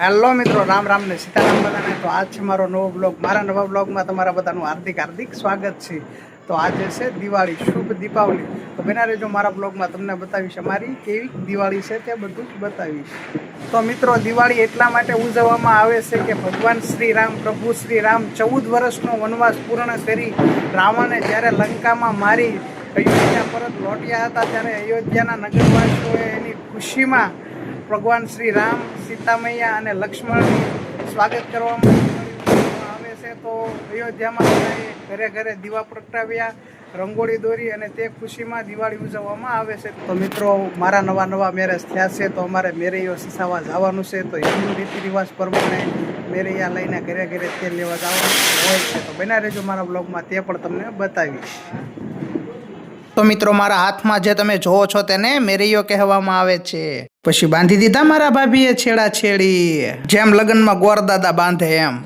Hello મિત્રો, રામ રામ ને સીતારામ બધાને. તો આજ છે મારો નવો બ્લોગ. મારા નવા બ્લોગમાં તમારા બધાનું હાર્દિક હાર્દિક સ્વાગત છે. તો આજે છે દિવાળી, શુભ દીપાવલી. તો બેના રેજો મારા બ્લોગમાં તમને બતાવીશ અમારી કેવી દિવાળી છે તે બધું જ બતાવીશ. તો મિત્રો, દિવાળી એટલા માટે ઉજવવામાં આવે છે કે ભગવાન શ્રી રામ, પ્રભુ શ્રી રામ ચૌદ વર્ષનો વનવાસ પૂર્ણ કરી રાવણે જ્યારે લંકામાં મારી અયોધ્યા પરત લોટ્યા હતા, ત્યારે અયોધ્યાના નગરવાસીઓએ એની ખુશીમાં ભગવાન શ્રી રામ, સીતામૈયા અને લક્ષ્મણની સ્વાગત કરવામાં આવે છે. તો અયોધ્યામાં ઘરે ઘરે દીવા પ્રગટાવ્યા, રંગોળી દોરી અને તે ખુશીમાં દિવાળી ઉજવવામાં આવે છે. તો મિત્રો, મારા નવા નવા મેરેજ થયા છે, તો અમારે મેરૈયો સીસાવા જવાનું છે. તો હિન્દુ રીતિ રિવાજ પ્રમાણે મેરૈયા લઈને ઘરે ઘરે તેલ લેવા જવાનું હોય છે. તો બના રહેજો મારા બ્લોગમાં તે પણ તમને બતાવીશ. તો મિત્રો, મારા હાથમાં જે તમે જોવો છો તેને મેરૈયો કહેવામાં આવે છે. પછી બાંધી દીધા મારા ભાભીએ છેડા છેડી. જેમ લગ્નમાં ગોરદાદા બાંધે એમ.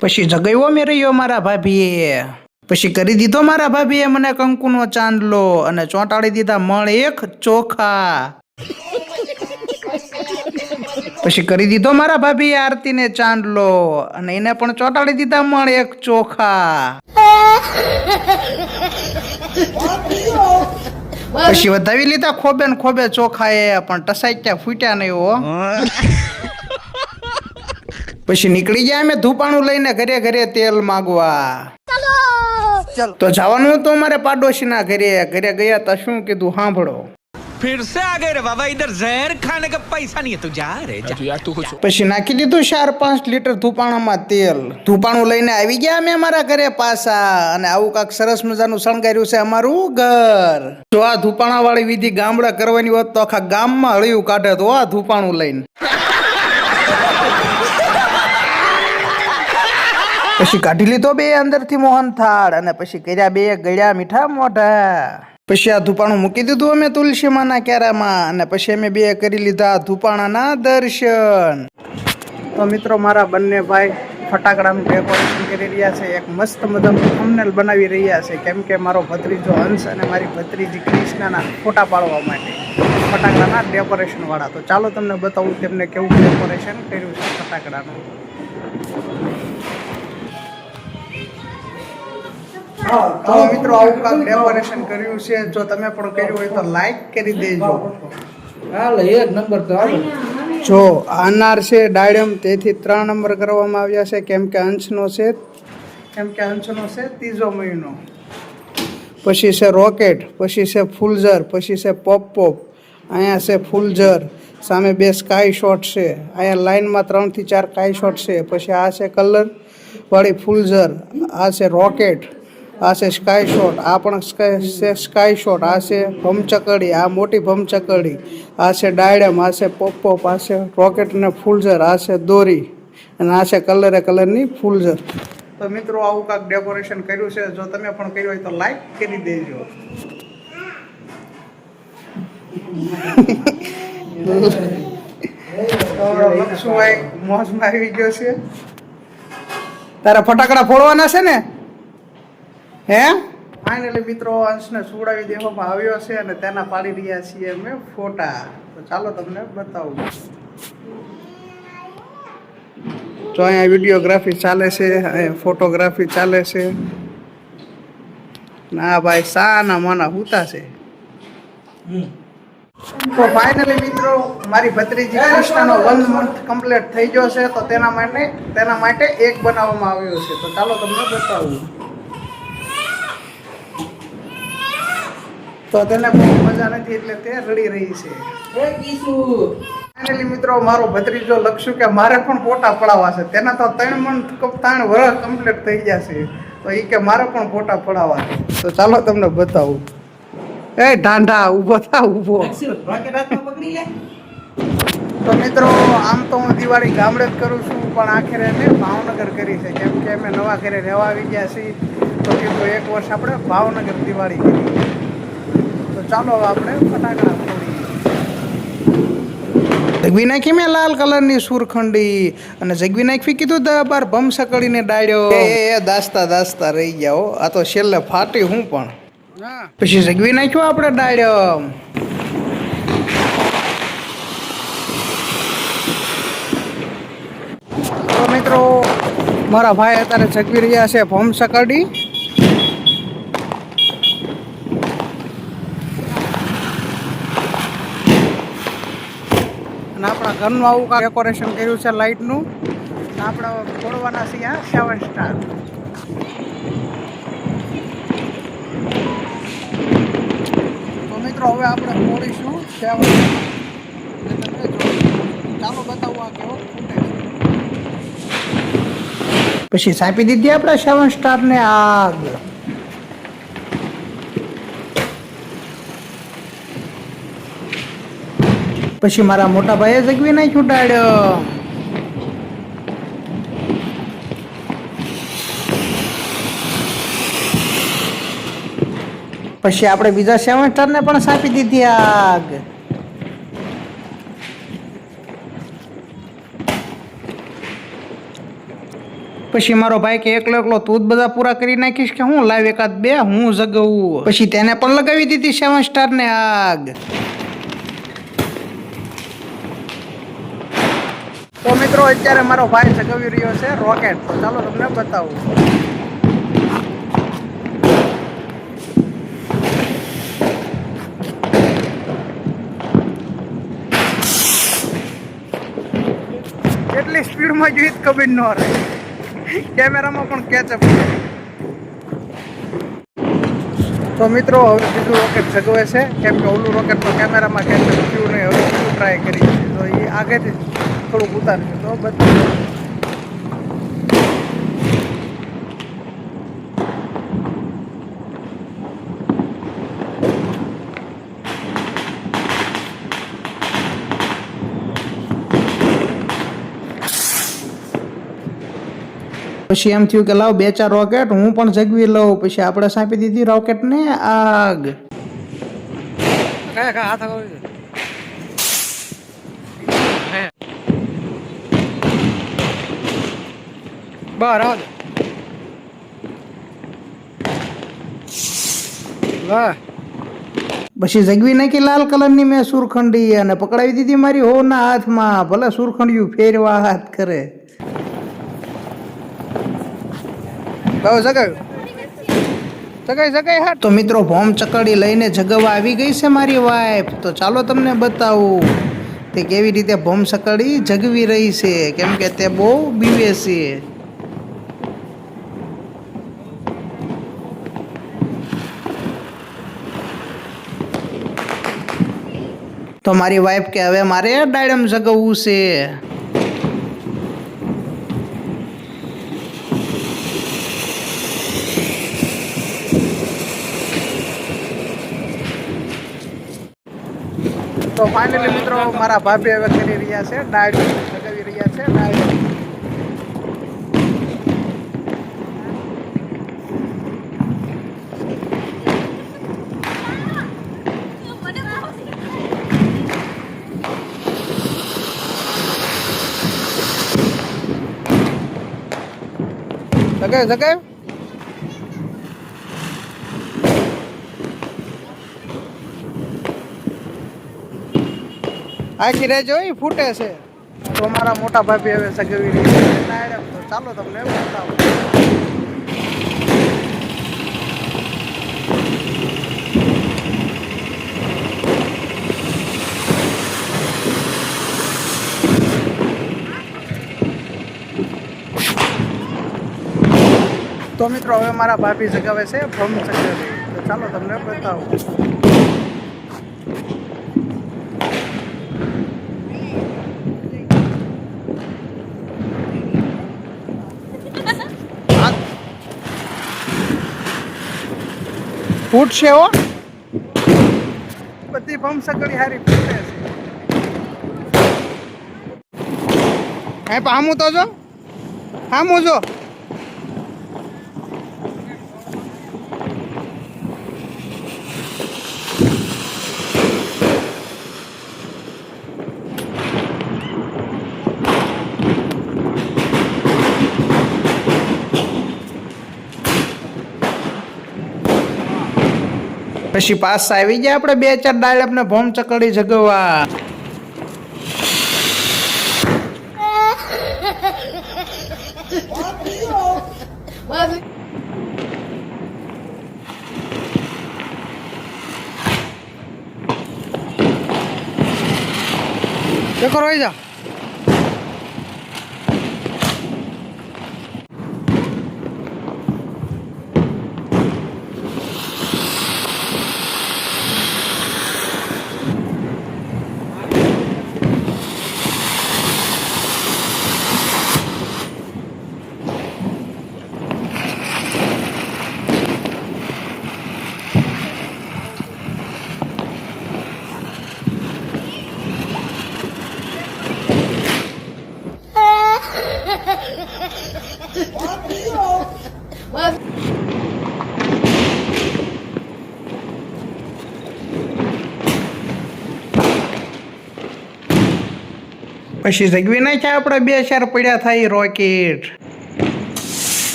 પછી જગાવ્યો મેરૈયો મારા ભાભીએ. પછી કરી દીધો મારા ભાભીએ મને કંકુનો ચાંદલો અને ચોંટાડી દીધા મણ એક ચોખા. પછી કરી દીધો મારા ભાભીએ આરતીને ચાંદલો અને એને પણ ચોંટાડી દીધા મણ એક ચોખા. પછી વધાવી લીધા ખોબે ને ખોબે ચોખા એ પણ ટસાઈ ક્યાં ફૂટ્યા નહીં હો. પછી નીકળી ગયા અમે ધૂપાણું લઈને ઘરે ઘરે તેલ માગવા. તો જવાનું તો અમારે પાડોશીના ઘરે. ઘરે ગયા તો શું કીધું? સાંભળો. फिर से आ गए रे बाबा इधर जहर खाने का पैसा नहीं है तू जा रे जा યાર તું શું પછી નાખી દીધું ચાર પાંચ લીટર ધૂપાણામાં તેલ ધૂપાણું લઈને આવી ગયા અમે અમારા ઘરે પાછા અને આવું કાંક સરસ મજાનું શણગાર્યું છે અમારું ઘર જો આ ધૂપાણા વાળી વિધિ ગામડા કરવાની હોત તો આખા ગામમાં હળિયું કાઢે તો આ ધૂપાણું લઈને પછી કાઢી લીધો બે અંદરથી મોહન થાળ અને પછી કર્યા બે ગળ્યા મીઠા મોઢા પછી આ ધૂપાણું મૂકી દીધું અમે તુલસીમાના ક્યારામાં અને પછી અમે બે કરી લીધા ધૂપાણાના દર્શન. તો મિત્રો, મારા બંને ભાઈ ફટાકડાનું ડેકોરેશન કરી રહ્યા છે. એક મસ્ત મજાનું થંબનેલ બનાવી રહ્યા છે. કેમ કે મારો ભત્રીજો હંસ અને મારી ભત્રીજી કૃષ્ણના ફોટા પાડવા માટે ફટાકડાના ડેકોરેશન વાળા. તો ચાલો તમને બતાવું તેમને કેવું ડેકોરેશન કર્યું છે ફટાકડાનું. તો મિત્રો આવું કાંક ડેકોરેશન કર્યું છે. જો તમે પણ કર્યું હોય તો લાઈક કરી દેજો. હા એક નંબર તો જો અનાર છે ડાયડમ તેથી ત્રણ નંબર કરવામાં આવ્યા છે. કેમ કે અંશનો છે કેમ કે અંશનો છે ત્રીજો મહિનો. પછી છે રોકેટ પછી છે ફૂલઝર પછી છે પોપ પોપ અહીંયા છે ફૂલઝર સામે બે સ્કાય શોટ છે. અહીંયા લાઇનમાં ત્રણથી ચાર કાય શોટ છે. પછી આ છે કલર વાળી ફૂલઝર આ છે રોકેટ આ છે સ્કાય શોટ આ પણ છે સ્કાય શોટ આ છે ભમચકડી આ મોટી ભમચકડી આ છે ડાયડમ આ છે પોપ પોપ આ છે રોકેટ અને ફૂલઝર આ છે દોરી અને આ છે કલરે કલરની ફૂલઝર તો મિત્રો આવું કાંક ડેકોરેશન કર્યું છે. જો તમે પણ કર્યું હોય તો લાઈક કરી દેજો. તો લક્ષુભાઈ મોજમાં આવી ગયો છે. તારા ફટાકડા ફોડવાના છે ને? હે? ફાઇનલી મિત્રો અંશને સુવડાવી દેવામાં આવ્યો છે અને તેના પાડી રહ્યા છીએ અમે ફોટા. તો ચાલો તમને બતાવું. જો અહીંયા વિડીયોગ્રાફી ચાલે છે અહીંયા ફોટોગ્રાફી ચાલે છે. ના ભાઈ સાના માના હુતા છે? તો ફાઇનલી મિત્રો મારી ભત્રીજી કૃષ્ણનો વન મંથ કમ્પ્લીટ થઈ ગયો છે તો તેના માટે તેના માટે એક બનાવવામાં આવ્યો છે. તો ચાલો તમને બતાવું. તો તેને બહુ મજા નથી એટલે તે રડી રહી છે. ફાઇનલી મિત્રો મારો ભત્રીજો લખશું કે મારે પણ ફોટા પડાવવા છે. તેના તો ત્રણ મંથ ત્રણ વર્ષ કમ્પ્લીટ થઈ ગયા છે. તો એ કે મારે પણ ફોટા પડાવવા છે. તો ચાલો તમને બતાવું. એ ઢાંઢા ઊભો થા ઊભો. તો મિત્રો આમ તો હું દિવાળી ગામડે જ કરું છું પણ આખરે મેં ભાવનગર કરી છે. કેમ કે અમે નવા ઘરે રહેવા આવી ગયા છીએ. તો કીધું એક વર્ષ આપણે ભાવનગર દિવાળી કરી. તો ચાલો આપણે ફટાકડા જગવી નાખી મેં લાલ કલરની સુરખંડી? અને જગવી નાખી કીધું દા બાર ભમ સકડીને ડાળ્યો. એ એ દાસ્તા દાસ્તા રહી ગયા હો. આ તો છેલ્લે ફાટી હું પણ. પછી જગવી નાખ્યો આપણે ડાળ્યો? મિત્રો મારા ભાઈ અત્યારે જગવી રહ્યા છે ભમ સકડી. ઘરનું આવું કાંઈ ડેકોરેશન કર્યું છે લાઇટનું. આપણે ફોડવાના છીએ આ સેવન સ્ટાર તો મિત્રો હવે આપણે ફોડીશું સેવન ચાલો બતાવું આ કેવો પછી સાપી દીધી આપણે સેવન સ્ટાર ને પછી મારા મોટા ભાઈએ જગવી નહીં છૂટાડ્યો પછી આપણે બીજા સેમેસ્ટરને પણ સાપી દીધી આગ. પછી મારો ભાઈ કે એકલો એકલો તું બધા પૂરા કરી નાખીશ કે હું? લાવ એકાદ બે, હું જગવું પછી તેને પણ લગાવી દીધી સેવન સ્ટાર ને આગ. તો મિત્રો, અત્યારે મારો ભાઈ જગાવી રહ્યો છે રોકેટ તો ચાલો તમને બતાવું. કેટલી સ્પીડમાં જોઈ તો ખબર ન રહે કેમેરામાં પણ કેચઅપ તો મિત્રો, હવે બીજું રોકેટ જગવે છે. કેમ કે ઓલું રોકેટ તો કેમેરામાં કેચઅપ થયું નહીં, હવે ટ્રાય કરી તો એ આગળથી થોડુંક ઉતારશે તો બધું પછી એમ થયું કે લાવ બે ચાર રોકેટ હું પણ જગવી લઉં. પછી આપણે સાંપી દીધી રોકેટ ને આગ. કયા કયા હાથ બહાર આવો વાહ પછી જગવી નાખી લાલ કલરની મેં સુરખંડી અને પકડાવી દીધી મારી હોના હાથમાં. ભલે સુરખંડિયું ફેરવા હાથ કરે. બહુ જગાવ્યું જગાઈ જગાઈ હા તો મિત્રો ભોમ ચકડી લઈને જગવા આવી ગઈ છે મારી વાઈફ તો ચાલો તમને બતાવું તે કેવી રીતે ભોમ ચકડી જગવી રહી છે. કેમ કે તે બહુ બીવે છે. તો મારી વાઈફ કે, હવે મારે ડાયડમ જગવવું છે. તો ફાઇનલી મિત્રો, મારા ભાભી હવે કરી રહ્યા છે ડાયટ લગાવી રહ્યા છે ડાયટ જગાય જગાય. આખી રેજો એ ફૂટે છે. તો મારા મોટા ભાભી હવે સગવી ચાલો તમને બતાવું. તો મિત્રો, હવે મારા ભાભી જગાવે છે, ભમ ચક્કરી તો ચાલો તમને બતાવું. ફૂટશે હો. બધી ભમ સકડી હારી ફૂટે છે. હે, પામું તો જો. હામું જો. પછી પાસ આવી ગયા આપણે બે ચાર ડાયલપ ને ભોમ ચકડી જગવા. દેખો રોઈ જા. પછી જગવી નાખ્યા આપણે બે ચાર પડ્યા થાય રોકેટ.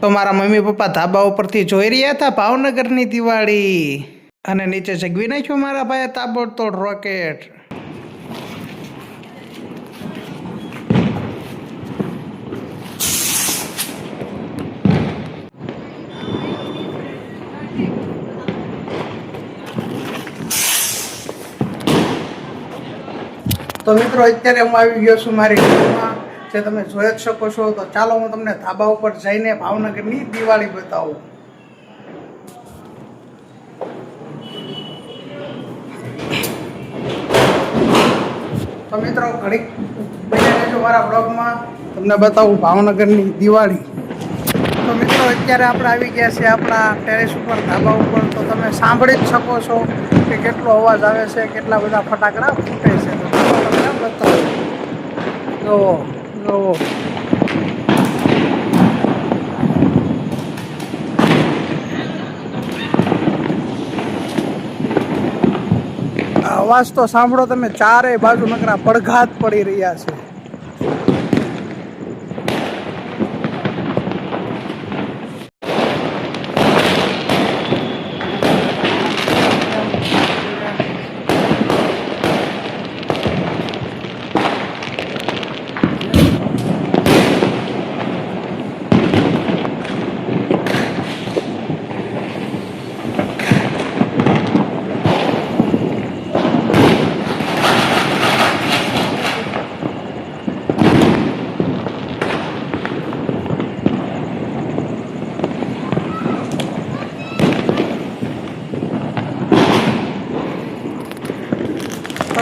તો મારા મમ્મી પપ્પા ધાબા ઉપરથી જોઈ રહ્યા હતા ભાવનગરની દિવાળી. અને નીચે જગવી નાખ્યું મારા ભાઈએ તાબડતોડ રોકેટ. તો મિત્રો, અત્યારે હું આવી ગયો છું મારી ઘરમાં જે તમે જોઈ જ શકો છો, તો ચાલો હું તમને ધાબા ઉપર જઈને ભાવનગરની દિવાળી બતાવું. તો મિત્રો, ઘડીક બન્યા રહેજો મારા બ્લોગમાં. તમને બતાવું ભાવનગરની દિવાળી. તો મિત્રો, અત્યારે આપણે આવી ગયા છીએ આપણા ટેરેસ ઉપર, ધાબા ઉપર. તો તમે સાંભળી જ શકો છો કે કેટલો અવાજ આવે છે, કેટલા બધા ફટાકડા ફૂટે છે તો ચાલો તમને બતાવું જુઓ જુઓ આ અવાજ તો સાંભળો તમે ચારેય બાજુ નકરા પડઘાત પડી રહ્યા છે.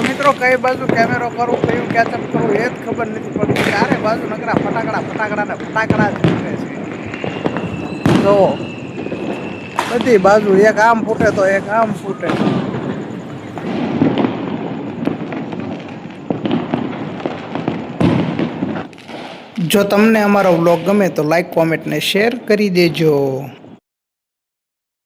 મિત્રો કઈ બાજુ કેમેરો કરું, કયું કેચઅપ કરું, એ જ ખબર નથી પડતી. ચારે બાજુ નકરા ફટાકડા ફટાકડા ને ફટાકડા જ ફૂટે છે. તો બધી બાજુ એક આમ ફૂટે તો એક આમ ફૂટે. જો તમને અમારો વ્લોગ ગમે તો લાઈક કોમેન્ટ ને શેર કરી દેજો.